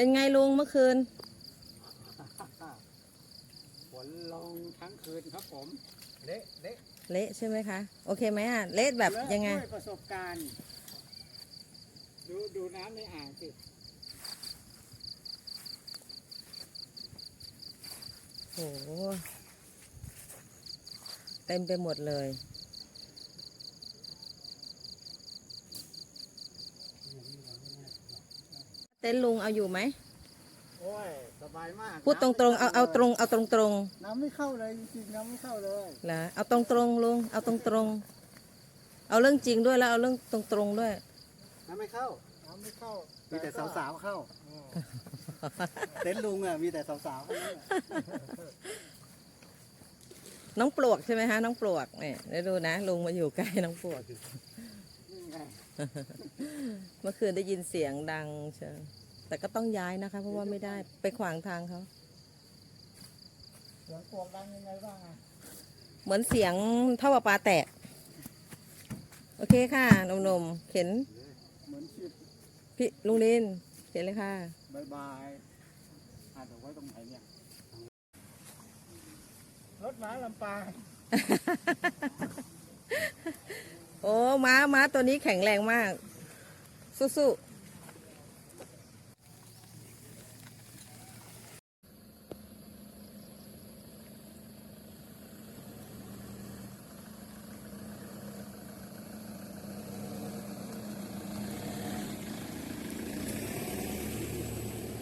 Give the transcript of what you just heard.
เป็นไงลุงเมื่อคืน ฝนลงทั้งคืนครับผม เละเละเละใช่ไหมคะ โอเคไหมอะ เละแบบและยังไงด้วยประสบการณ์ ดูดูน้ำในอ่างสิโหเต็มไปหมดเลย ต็นท์ลุงเอาอยู่ไหมโอ้ยสบายมากพูดตรงๆเอาเอาตรงเอาตรงตรงน้ำไม่เข้าเลยจริงๆน้ำไม่เข้าเลยๆเหรอเอาตรงตรงๆลุงเอาตรงตรงๆเอาเรื่องจริงด้วยแล้วเอาเรื่องตรงตรงๆด้วย น้ำไม่เข้า น้ำไม่เข้ามีแต่สาวๆเข้า เต็นท์ลุงอะมีแต่สาวๆเข้านั้นน่ะน้องปลวกใช่ไหมฮะน้องปลวกเนี่ยเดี๋ยวดูนะลุงมาอยู่ใกล้น้องปลวกนี่ไง เมื่อคืนได้ยินเสียงดังเชียวแต่ก็ต้องย้ายนะคะ เพราะว่าไม่ได้ไปขวางทางเขาเสียงปวกดังยังไงบ้างอะเหมือนเสียงท่อประปาแตก โอเคค่ะหนมๆเข็นเหมือนชิดพี่ลุงลินเข็นเลยค่ะบายบายอะเดี๋ยวไว้ตรงไหนเนี่ย รถม้าลำปางโอ้ม้าม้าตัวนี้แข็งแรงมาก สู้ๆ